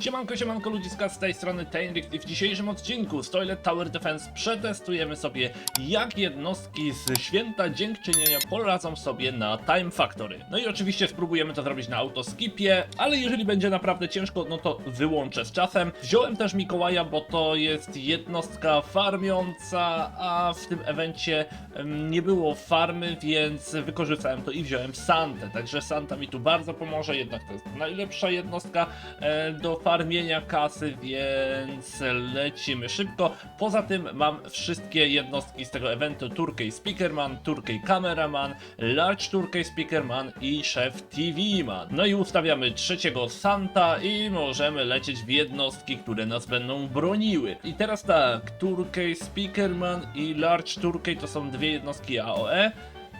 Siemanko, siemanko ludziska, z tej strony Tainrix i w dzisiejszym odcinku z Toilet Tower Defense przetestujemy sobie jak jednostki z Święta Dziękczynienia poradzą sobie na Time Factory. No i oczywiście spróbujemy to zrobić na autoskipie, ale jeżeli będzie naprawdę ciężko, no to wyłączę z czasem. Wziąłem też Mikołaja, bo to jest jednostka farmiąca, a w tym evencie nie było farmy, więc wykorzystałem to i wziąłem Santę. Także Santa mi tu bardzo pomoże, jednak to jest najlepsza jednostka e, do farmienia kasy, więc lecimy szybko. Poza tym mam wszystkie jednostki z tego eventu: Turkey Speakerman, Turkey Cameraman, Large Turkey Speakerman i Chef TV Man. No i ustawiamy trzeciego Santa i możemy lecieć w jednostki, które nas będą broniły. I teraz tak, Turkey Speakerman i Large Turkey to są dwie jednostki AOE.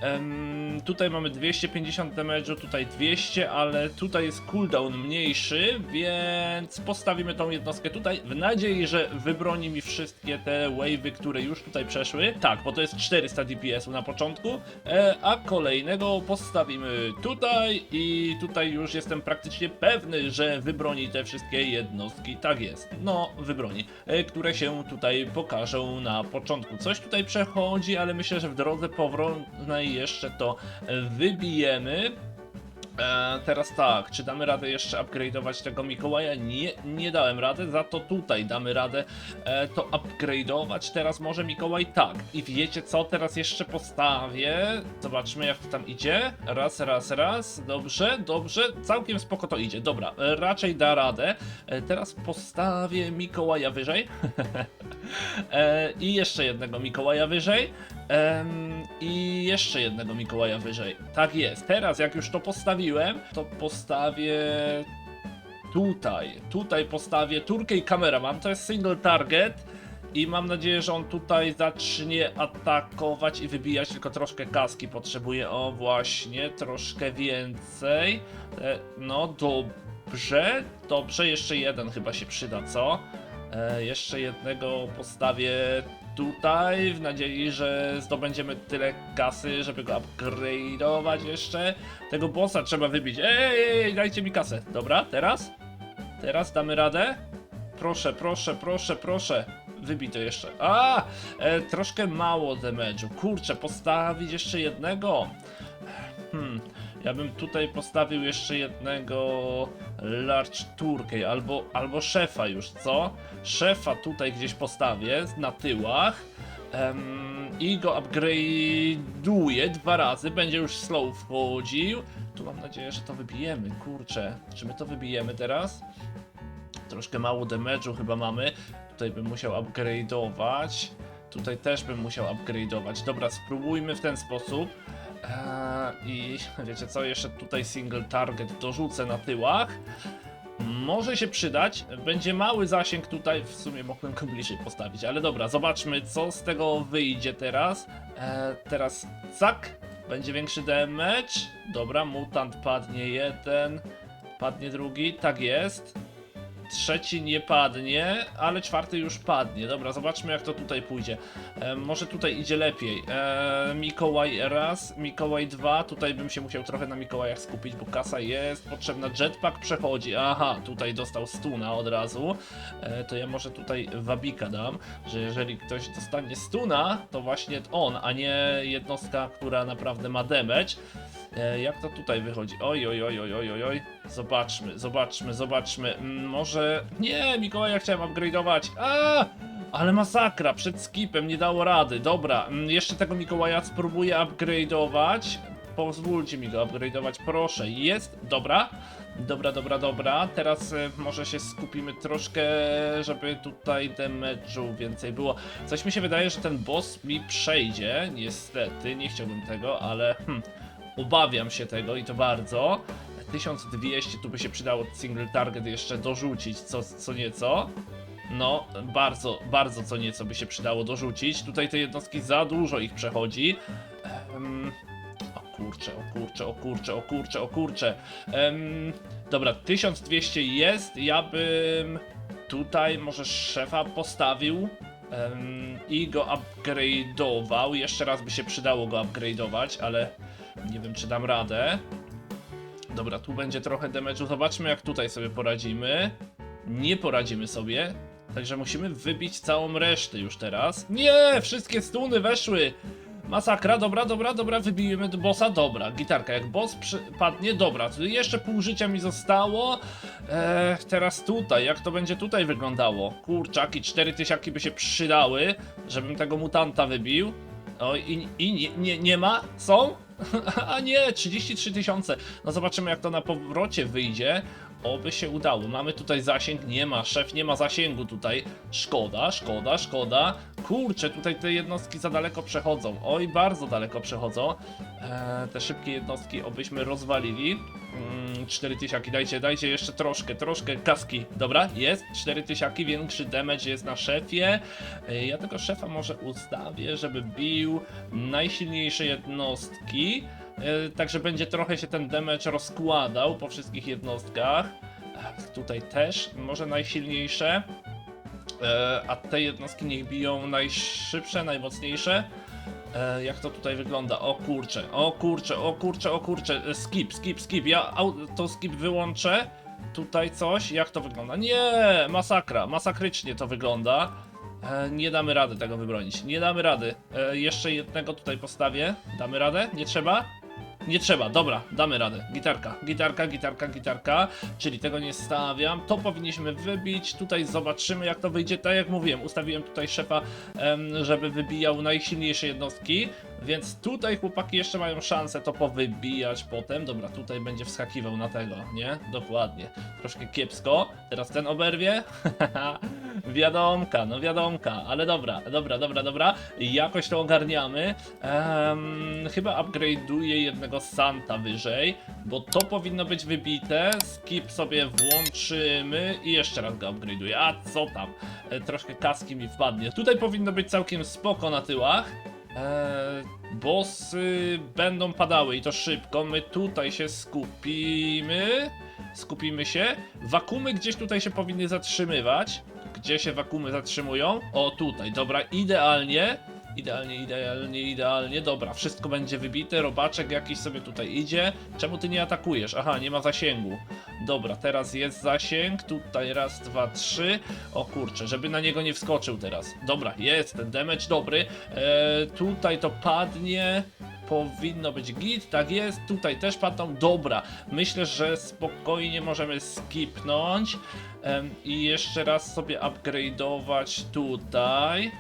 Em, tutaj mamy 250 damage'u, tutaj 200, ale tutaj jest cooldown mniejszy, więc postawimy tą jednostkę tutaj w nadziei, że wybroni mi wszystkie te wave'y, które już tutaj przeszły. Tak, bo to jest 400 DPS-u na początku, e, a kolejnego postawimy tutaj i tutaj już jestem praktycznie pewny, że wybroni te wszystkie jednostki. Tak jest, no wybroni, e, które się tutaj pokażą na początku. Coś tutaj przechodzi, ale myślę, że w drodze powrotnej jeszcze to wybijemy. E, teraz tak, czy damy radę jeszcze upgrade'ować tego Mikołaja? Nie, nie dałem rady, za to tutaj damy radę e, to upgrade'ować. Teraz może Mikołaj tak. I wiecie co, teraz jeszcze postawię. Zobaczmy jak to tam idzie. Raz, raz, raz. Dobrze, dobrze. Całkiem spoko to idzie. Dobra, e, raczej da radę. E, teraz postawię Mikołaja wyżej. e, I jeszcze jednego Mikołaja wyżej. Em, I jeszcze jednego Mikołaja wyżej. Tak jest. Teraz, jak już to to postawię tutaj. Tutaj postawię Turkey Cameraman. To jest single target. I mam nadzieję, że on tutaj zacznie atakować i wybijać, tylko troszkę kaski potrzebuje. O, właśnie, troszkę więcej. E, no, dobrze, dobrze, jeszcze jeden chyba się przyda, co? E, jeszcze jednego postawię tutaj, w nadziei, że zdobędziemy tyle kasy, żeby go upgrade'ować jeszcze. Tego bossa trzeba wybić. Ej, ej, dajcie mi kasę. Dobra, teraz? Teraz damy radę? Proszę, proszę, proszę, proszę. Wybij to jeszcze. A! E, troszkę mało damage'u. Kurczę, postawić jeszcze jednego. Ja bym tutaj postawił jeszcze jednego Large Turkey albo, albo szefa już, co? Szefa tutaj gdzieś postawię na tyłach i go upgrade'uję dwa razy, będzie już slow wchodził. Tu mam nadzieję, że to wybijemy, kurczę. Czy my to wybijemy teraz? Troszkę mało damage'u chyba mamy. Tutaj bym musiał upgrade'ować. Tutaj też bym musiał upgrade'ować. Dobra, spróbujmy w ten sposób. Eee, I wiecie co, jeszcze tutaj single target dorzucę na tyłach. Może się przydać. Będzie mały zasięg tutaj. W sumie mogłem go bliżej postawić, ale dobra, zobaczmy co z tego wyjdzie teraz. Eee, teraz cak. Będzie większy damage. Dobra, mutant padnie jeden. Padnie drugi. Tak jest. Trzeci nie padnie, ale czwarty już padnie. Dobra, zobaczmy jak to tutaj pójdzie. E, może tutaj idzie lepiej. E, Mikołaj raz, Mikołaj dwa. Tutaj bym się musiał trochę na Mikołajach skupić, bo kasa jest potrzebna. Jetpack przechodzi. Aha, tutaj dostał stuna od razu. E, to ja może tutaj wabika dam, że jeżeli ktoś dostanie stuna, to właśnie on, a nie jednostka, która naprawdę ma damage. E, jak to tutaj wychodzi? Oj, oj, oj, oj, oj, oj. Zobaczmy, zobaczmy, zobaczmy. Mm, Może... Nie, Mikołaja chciałem upgrade'ować. A! Ale masakra, przed skipem nie dało rady. Dobra, mm, jeszcze tego Mikołaja spróbuję upgrade'ować. Pozwólcie mi go upgrade'ować, proszę. Jest, dobra. Dobra, dobra, dobra. Teraz e, może się skupimy troszkę, żeby tutaj damage'u więcej było. Coś mi się wydaje, że ten boss mi przejdzie. Niestety, nie chciałbym tego, ale... Hmm, Obawiam się tego i to bardzo. 1200 tu by się przydało single target jeszcze dorzucić co, co nieco. No, bardzo, bardzo co nieco by się przydało dorzucić. Tutaj te jednostki za dużo ich przechodzi. Em, o kurczę, o kurczę, o kurczę, o kurczę, o kurczę. Em, dobra, 1200 jest. Ja bym tutaj może szefa postawił. em, I go upgrade'ował. Jeszcze raz by się przydało go upgrade'ować, ale nie wiem, czy dam radę. Dobra, tu będzie trochę damage'u. Zobaczmy, jak tutaj sobie poradzimy. nie poradzimy sobie. Także musimy wybić całą resztę już teraz. Nie, wszystkie stuny weszły. Masakra, dobra, dobra, dobra, wybijemy do bossa, dobra, gitarka, jak boss przypadnie, dobra, jeszcze pół życia mi zostało, eee, teraz tutaj, jak to będzie tutaj wyglądało, kurczaki, cztery tysiaki by się przydały, żebym tego mutanta wybił, o i, i nie, nie, nie ma, są? A nie, 33 tysiące, no zobaczymy jak to na powrocie wyjdzie, Oby się udało. Mamy tutaj zasięg, nie ma, szef nie ma zasięgu tutaj. Szkoda, szkoda, szkoda. Kurczę, tutaj te jednostki za daleko przechodzą. Oj, bardzo daleko przechodzą. Eee, te szybkie jednostki obyśmy rozwalili. Mm, 4 tysiaki, dajcie, dajcie jeszcze troszkę, troszkę kaski. Dobra, jest, 4 tysiaki, większy damage jest na szefie. Eee, ja tego szefa może ustawię, żeby bił najsilniejsze jednostki. E, Także będzie trochę się ten damage rozkładał po wszystkich jednostkach. E, Tutaj też może najsilniejsze. E, A te jednostki niech biją najszybsze, najmocniejsze. Jak to tutaj wygląda? O kurcze, o kurcze, o kurcze, o kurcze. Skip, skip, skip. Ja to skip wyłączę. Tutaj coś. Jak to wygląda? Nie, masakra, masakrycznie to wygląda. Nie damy rady tego wybronić. Nie damy rady. Jeszcze jednego tutaj postawię. Damy radę? Nie trzeba? Nie trzeba, dobra, damy radę. Gitarka, gitarka, gitarka, gitarka, czyli tego nie stawiam. To powinniśmy wybić. Tutaj zobaczymy, jak to wyjdzie. Tak jak mówiłem, ustawiłem tutaj szefa, żeby wybijał najsilniejsze jednostki. Więc tutaj chłopaki jeszcze mają szansę to powybijać potem. Dobra, tutaj będzie wskakiwał na tego, nie? Dokładnie. Troszkę kiepsko. Teraz ten oberwie. wiadomka, no wiadomka, ale dobra, dobra, dobra, dobra. Jakoś to ogarniamy. Chyba upgrade'uję jednego Santa wyżej, bo to powinno być wybite. Skip sobie włączymy i jeszcze raz go upgrade'uję. A co tam? E, troszkę kaski mi wpadnie. Tutaj powinno być całkiem spoko na tyłach. Eee, bossy będą padały i to szybko. My tutaj się skupimy. Skupimy się. Wakumy gdzieś tutaj się powinny zatrzymywać. Gdzie się wakumy zatrzymują? O, tutaj, dobra, idealnie. Idealnie, idealnie, idealnie. Dobra, wszystko będzie wybite. Robaczek jakiś sobie tutaj idzie. Czemu ty nie atakujesz? Aha, nie ma zasięgu. Dobra, teraz jest zasięg. Tutaj raz, dwa, trzy. O kurczę, żeby na niego nie wskoczył teraz. Dobra, jest ten damage dobry. Eee, tutaj to padnie. Powinno być git, tak jest. Tutaj też padną. Dobra, myślę, że spokojnie możemy skipnąć. I jeszcze raz sobie upgrade'ować tutaj.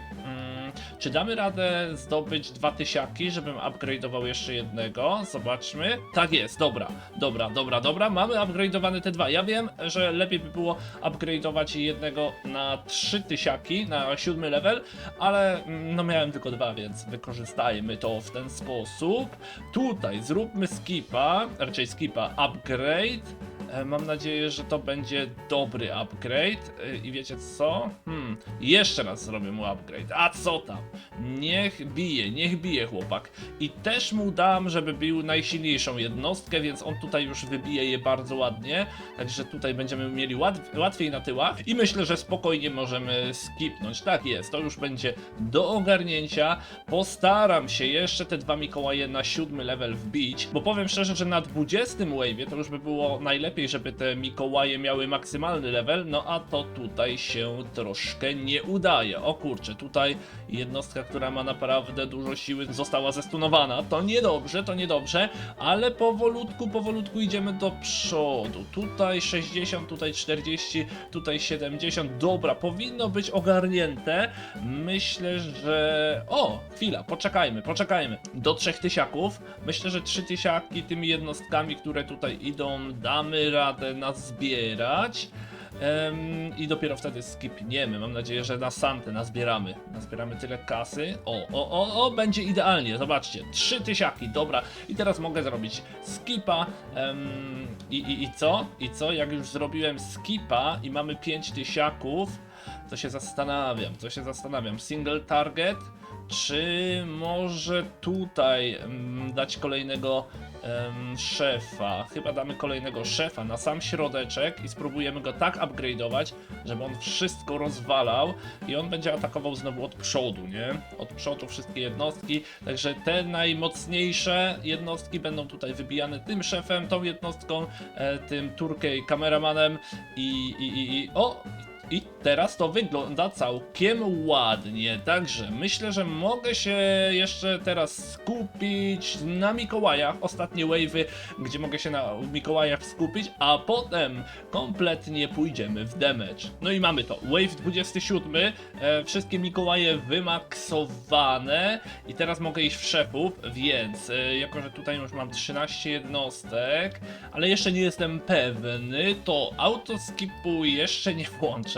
Czy damy radę zdobyć dwa tysiaki, żebym upgrade'ował jeszcze jednego? Zobaczmy. Tak jest, dobra, dobra, dobra, dobra. Mamy upgrade'owane te dwa. Ja wiem, że lepiej by było upgrade'ować jednego na trzy tysiaki, na siódmy level, ale mm, no miałem tylko dwa, więc wykorzystajmy to w ten sposób. Tutaj zróbmy skipa, raczej skipa upgrade. E, Mam nadzieję, że to będzie dobry upgrade. E, I wiecie co? Hmm, jeszcze raz zrobię mu upgrade. A co tam? Niech bije, niech bije chłopak. I też mu dam, żeby bił najsilniejszą jednostkę, więc on tutaj już wybije je bardzo ładnie. Także tutaj będziemy mieli łat łatwiej na tyłach. I myślę, że spokojnie możemy skipnąć. Tak jest, to już będzie do ogarnięcia. Postaram się jeszcze te dwa Mikołaje na siódmy level wbić, bo powiem szczerze, że na 20 wave'ie to już by było najlepiej, żeby te Mikołaje miały maksymalny level, no a to tutaj się troszkę nie udaje. O kurczę, tutaj jednostka, która ma naprawdę dużo siły, została zestunowana. To niedobrze, to niedobrze, ale powolutku, powolutku idziemy do przodu. Tutaj 60, tutaj 40, tutaj 70. Dobra, powinno być ogarnięte. Myślę, że... O, chwila, poczekajmy, poczekajmy. Do trzech tysiaków. Myślę, że trzy tysiaki tymi jednostkami, które tutaj idą, damy radę nazbierać. Em, I dopiero wtedy skipniemy. Mam nadzieję, że na Santę nazbieramy. Nazbieramy tyle kasy. O, o, o, o, będzie idealnie. Zobaczcie, trzy tysiaki, dobra. I teraz mogę zrobić skipa. em, i, i, I co? I co? Jak już zrobiłem skipa i mamy pięć tysiaków, to się zastanawiam, to się zastanawiam. Single target, czy może tutaj dać kolejnego em, szefa. Chyba damy kolejnego szefa na sam środeczek i spróbujemy go tak upgrade'ować, żeby on wszystko rozwalał i on będzie atakował znowu od przodu, nie? Od przodu wszystkie jednostki, także te najmocniejsze jednostki będą tutaj wybijane tym szefem, tą jednostką, e, tym Turkey kameramanem i, i, i, i o! I teraz to wygląda całkiem ładnie, także myślę, że mogę się jeszcze teraz skupić na Mikołajach, ostatnie wave'y, gdzie mogę się na Mikołajach skupić, a potem kompletnie pójdziemy w damage. No i mamy to, wave 27, e, wszystkie Mikołaje wymaksowane i teraz mogę iść w szefów, więc e, jako, że tutaj już mam 13 jednostek, ale jeszcze nie jestem pewny, to autoskipu jeszcze nie włączę.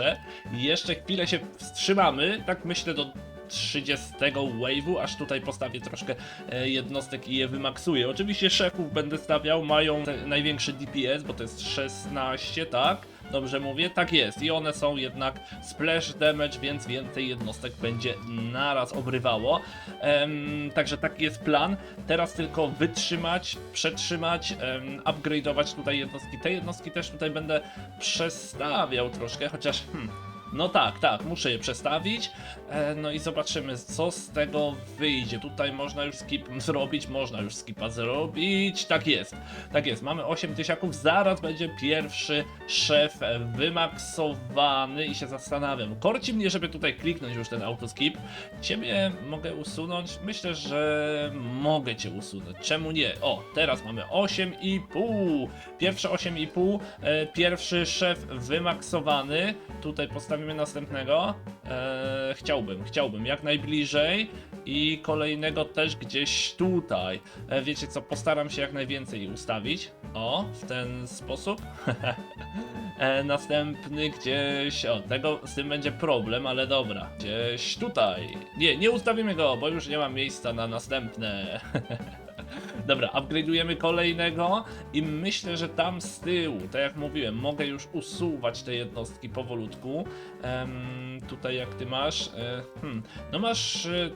Jeszcze chwilę się wstrzymamy, tak myślę do 30 wave'u, aż tutaj postawię troszkę e, jednostek i je wymaksuję. Oczywiście szefów będę stawiał, mają największy DPS, bo to jest 16, tak? Dobrze mówię? Tak jest. I one są jednak splash damage, więc więcej jednostek będzie naraz obrywało. Em, także taki jest plan. Teraz tylko wytrzymać, przetrzymać, em, upgrade'ować tutaj jednostki. Te jednostki też tutaj będę przestawiał troszkę, chociaż hmm, no tak, tak, muszę je przestawić. E, no i zobaczymy, co z tego wyjdzie. Tutaj można już skip zrobić, można już skipa zrobić. Tak jest, tak jest. Mamy 8 tysiaków, zaraz będzie pierwszy szef wymaksowany i się zastanawiam. Korci mnie, żeby tutaj kliknąć już ten autoskip. Ciebie mogę usunąć? Myślę, że mogę cię usunąć. Czemu nie? O, teraz mamy 8,5. Pierwsze 8,5. E, pierwszy szef wymaksowany. Tutaj postawimy następnego. E, chciałbym, chciałbym jak najbliżej i kolejnego też gdzieś tutaj. E, wiecie co, postaram się jak najwięcej ustawić. O, w ten sposób. e, następny gdzieś, o, tego z tym będzie problem, ale dobra. Gdzieś tutaj. Nie, nie ustawimy go, bo już nie mam miejsca na następne. Dobra, upgrade'ujemy kolejnego i myślę, że tam z tyłu, tak jak mówiłem, mogę już usuwać te jednostki powolutku. Tutaj jak ty masz, e, hmm, no masz... E,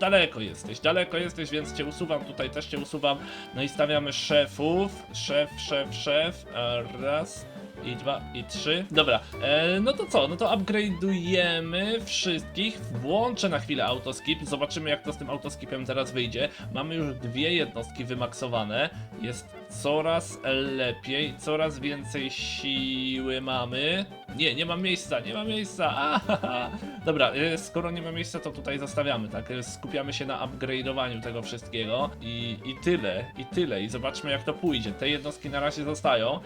Daleko jesteś, daleko jesteś, więc cię usuwam, tutaj też cię usuwam. No i stawiamy szefów. Szef, szef, szef. e, Raz, i dwa, i trzy. Dobra, e, no to co? No to upgrade'ujemy wszystkich. Włączę na chwilę autoskip. Zobaczymy, jak to z tym autoskipem teraz wyjdzie. Mamy już dwie jednostki wymaksowane. Jest coraz lepiej, coraz więcej siły mamy. Nie, nie mam miejsca, nie mam miejsca. Dobra, e, skoro nie ma miejsca, to tutaj zostawiamy, tak? E, Skupiamy się na upgrade'owaniu tego wszystkiego. I, I tyle, i tyle. I zobaczmy, jak to pójdzie. Te jednostki na razie zostają.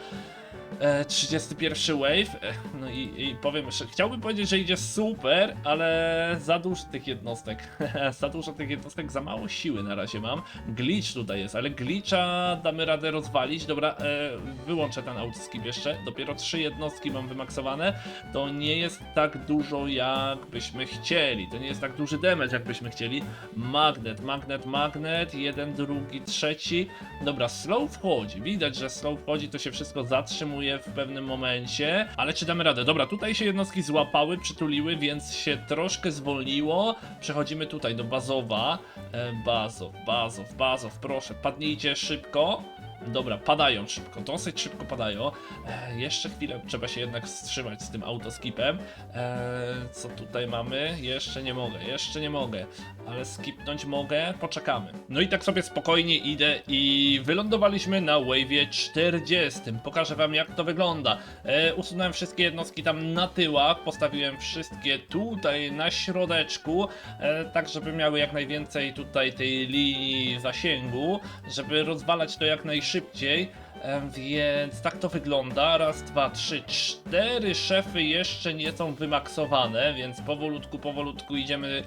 E, 31 wave. E, no i, i powiem, że chciałbym powiedzieć, że idzie super, ale za dużo tych jednostek. za dużo tych jednostek, za mało siły na razie mam. Glitch tutaj jest, ale glitcha damy radę rozwalić. Dobra, e, wyłączę ten autoskip jeszcze. Dopiero trzy jednostki mam wymaksowane. To nie jest tak dużo, jakbyśmy chcieli. To nie jest tak duży damage, jakbyśmy chcieli. Magnet, magnet, magnet. Jeden, drugi, trzeci. Dobra, slow wchodzi. Widać, że slow wchodzi, to się wszystko zatrzymuje w pewnym momencie. Ale czy damy radę? Dobra, tutaj się jednostki złapały, przytuliły, więc się troszkę zwolniło. Przechodzimy tutaj do bazowa. E, bazow, bazow, bazow, proszę, padnijcie szybko. Dobra, padają szybko, dosyć szybko padają. E, jeszcze chwilę trzeba się jednak wstrzymać z tym autoskipem. E, co tutaj mamy? Jeszcze nie mogę, jeszcze nie mogę, ale skipnąć mogę, poczekamy. No i tak sobie spokojnie idę i wylądowaliśmy na wave'ie 40. Pokażę wam jak to wygląda. E, usunąłem wszystkie jednostki tam na tyłach, postawiłem wszystkie tutaj na środeczku, e, tak żeby miały jak najwięcej tutaj tej linii zasięgu, żeby rozwalać to jak najszybciej. Więc tak to wygląda. Raz, dwa, trzy, cztery szefy jeszcze nie są wymaksowane, więc powolutku, powolutku idziemy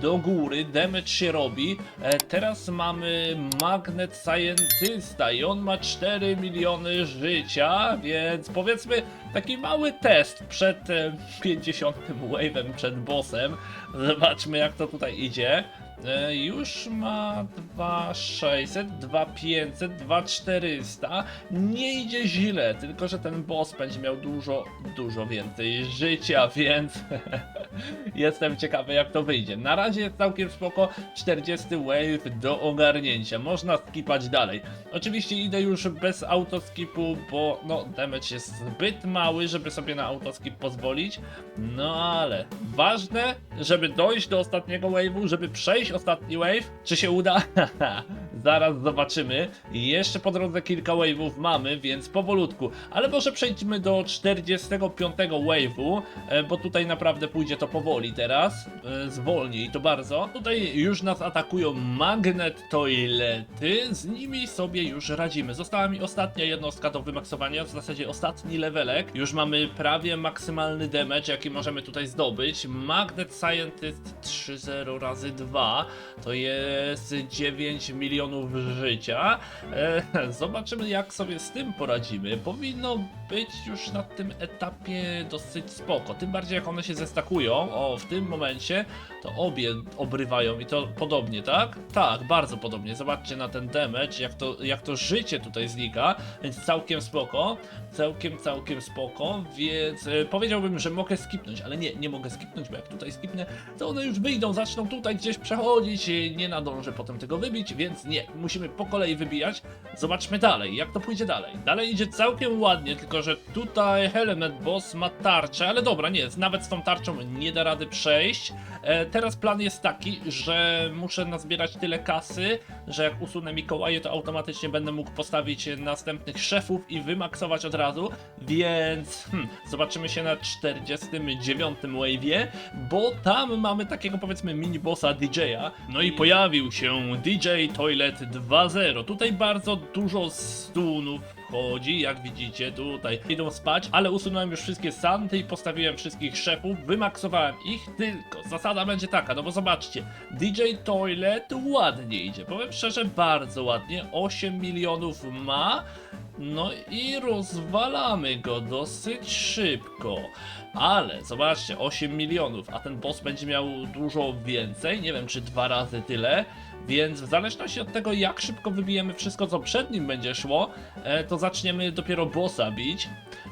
do góry. Damage się robi. E, Teraz mamy Magnet Scientista i on ma 4 miliony życia, więc powiedzmy taki mały test przed e, 50 wave'em, przed bossem. Zobaczmy jak to tutaj idzie. E, Już ma 2600, 2500, 2400. Nie idzie źle, tylko że ten boss będzie miał dużo, dużo więcej życia, więc Jestem ciekawy jak to wyjdzie. Na razie jest całkiem spoko, 40 wave do ogarnięcia, można skipać dalej. Oczywiście idę już bez autoskipu, bo no damage jest zbyt mały, żeby sobie na autoskip pozwolić. No ale ważne, żeby dojść do ostatniego wave'u, żeby przejść ostatni wave. Czy się uda? Zaraz zobaczymy. Jeszcze po drodze kilka wave'ów mamy, więc powolutku. Ale może przejdźmy do 45 wave'u, e, bo tutaj naprawdę pójdzie to powoli teraz. E, Zwolni i to bardzo. Tutaj już nas atakują magnet toilety. Z nimi sobie już radzimy. Została mi ostatnia jednostka do wymaksowania, w zasadzie ostatni levelek. Już mamy prawie maksymalny damage, jaki możemy tutaj zdobyć. Magnet Scientist 3.0 razy 2 to jest 9 milionów życia. E, zobaczymy jak sobie z tym poradzimy. Powinno być już na tym etapie dosyć spoko. Tym bardziej jak one się zestakują. O, w tym momencie to obie obrywają i to podobnie, tak? Tak, bardzo podobnie. Zobaczcie na ten damage, jak to, jak to życie tutaj znika, więc całkiem spoko. Całkiem, całkiem spoko, więc e, powiedziałbym, że mogę skipnąć, ale nie, nie mogę skipnąć, bo jak tutaj skipnę, to one już wyjdą, zaczną tutaj gdzieś przechodzić, nie nadążę potem tego wybić, więc nie, musimy po kolei wybijać. Zobaczmy dalej, jak to pójdzie dalej. Dalej idzie całkiem ładnie, tylko że tutaj Helmet Boss ma tarczę, ale dobra, nie, nawet z tą tarczą nie da rady przejść. E, teraz plan jest taki, że muszę nazbierać tyle kasy, że jak usunę Mikołaje, to automatycznie będę mógł postawić następnych szefów i wymaksować od razu, więc hmm, zobaczymy się na 49 wave'ie, bo tam mamy takiego powiedzmy mini bossa DJ-a, no i pojawił się DJ Toilet 2.0, tutaj bardzo dużo stunów wchodzi, jak widzicie tutaj. Idą spać, ale usunąłem już wszystkie santy i postawiłem wszystkich szefów, wymaksowałem ich, tylko zasada będzie taka, no bo zobaczcie, DJ Toilet ładnie idzie, powiem szczerze, bardzo ładnie, 8 milionów ma, no i rozwalamy go dosyć szybko. Ale zobaczcie, 8 milionów, a ten boss będzie miał dużo więcej, nie wiem czy dwa razy tyle. Więc w zależności od tego, jak szybko wybijemy wszystko, co przed nim będzie szło, e, to zaczniemy dopiero bossa bić.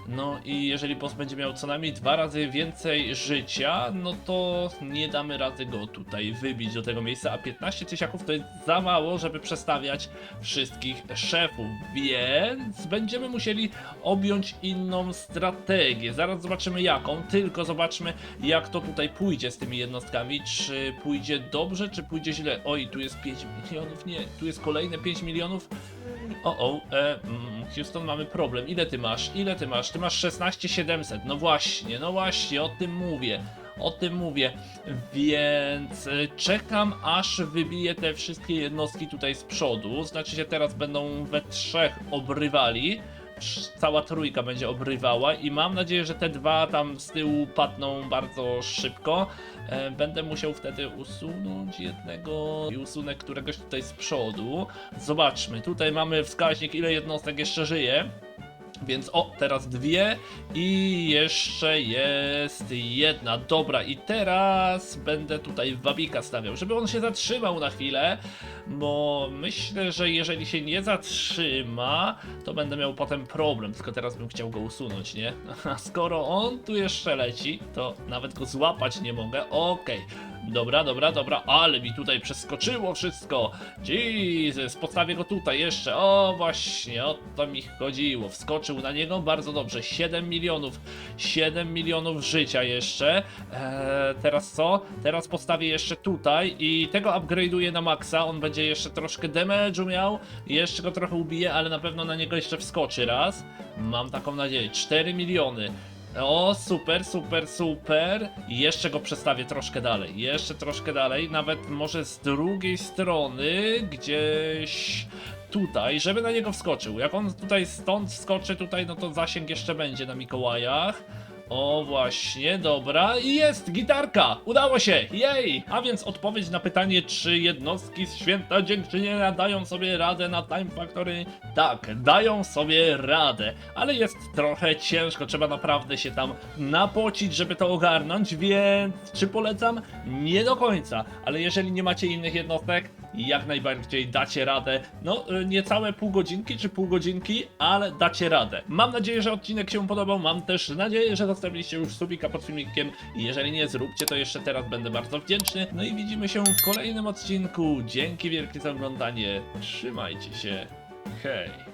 No i jeżeli boss będzie miał co najmniej dwa razy więcej życia, no to nie damy rady go tutaj wybić do tego miejsca, a 15 tysiaków to jest za mało, żeby przestawiać wszystkich szefów, więc będziemy musieli objąć inną strategię. Zaraz zobaczymy jaką, tylko zobaczmy jak to tutaj pójdzie z tymi jednostkami, czy pójdzie dobrze, czy pójdzie źle. Oj, tu jest 5 milionów, nie, tu jest kolejne 5 milionów. O, o, e, mm, Houston, mamy problem. Ile ty masz? Ile ty masz? Ty masz 16 700. No właśnie, no właśnie, o tym mówię. O tym mówię, więc e, czekam aż wybiję te wszystkie jednostki tutaj z przodu. Znaczy się teraz będą we trzech obrywali. Cała trójka będzie obrywała i mam nadzieję, że te dwa tam z tyłu padną bardzo szybko. E, Będę musiał wtedy usunąć jednego i usunę któregoś tutaj z przodu. Zobaczmy, tutaj mamy wskaźnik ile jednostek jeszcze żyje. Więc o, teraz dwie i jeszcze jest jedna. Dobra, i teraz będę tutaj wabika stawiał, żeby on się zatrzymał na chwilę, bo myślę, że jeżeli się nie zatrzyma, to będę miał potem problem, tylko teraz bym chciał go usunąć, nie? A skoro on tu jeszcze leci, to nawet go złapać nie mogę. Okej. Dobra, dobra, dobra, ale mi tutaj przeskoczyło wszystko. Jesus, postawię go tutaj jeszcze. O, właśnie, o to mi chodziło. Wskoczył na niego bardzo dobrze. 7 milionów, 7 milionów życia jeszcze. Eee, teraz co? Teraz postawię jeszcze tutaj i tego upgrade'uję na maksa. On będzie jeszcze troszkę damage'u miał. Jeszcze go trochę ubije, ale na pewno na niego jeszcze wskoczy raz. Mam taką nadzieję. 4 miliony. O, super, super, super. I jeszcze go przestawię troszkę dalej. Jeszcze troszkę dalej, nawet może z drugiej strony, gdzieś tutaj, żeby na niego wskoczył. Jak on tutaj stąd wskoczy, tutaj, no to zasięg jeszcze będzie na Mikołajach. O właśnie, dobra. I jest gitarka! Udało się! Jej! A więc odpowiedź na pytanie, czy jednostki z święta dziękczynienia dają sobie radę na Time Factory? Tak, dają sobie radę, ale jest trochę ciężko, trzeba naprawdę się tam napocić, żeby to ogarnąć, więc czy polecam? Nie do końca, ale jeżeli nie macie innych jednostek, jak najbardziej dacie radę. No, y, niecałe pół godzinki czy pół godzinki, ale dacie radę. Mam nadzieję, że odcinek się podobał. Mam też nadzieję, że zostawiliście już subika pod filmikiem. Jeżeli nie, zróbcie to jeszcze teraz, będę bardzo wdzięczny. No i widzimy się w kolejnym odcinku. Dzięki wielkie za oglądanie. Trzymajcie się. Hej.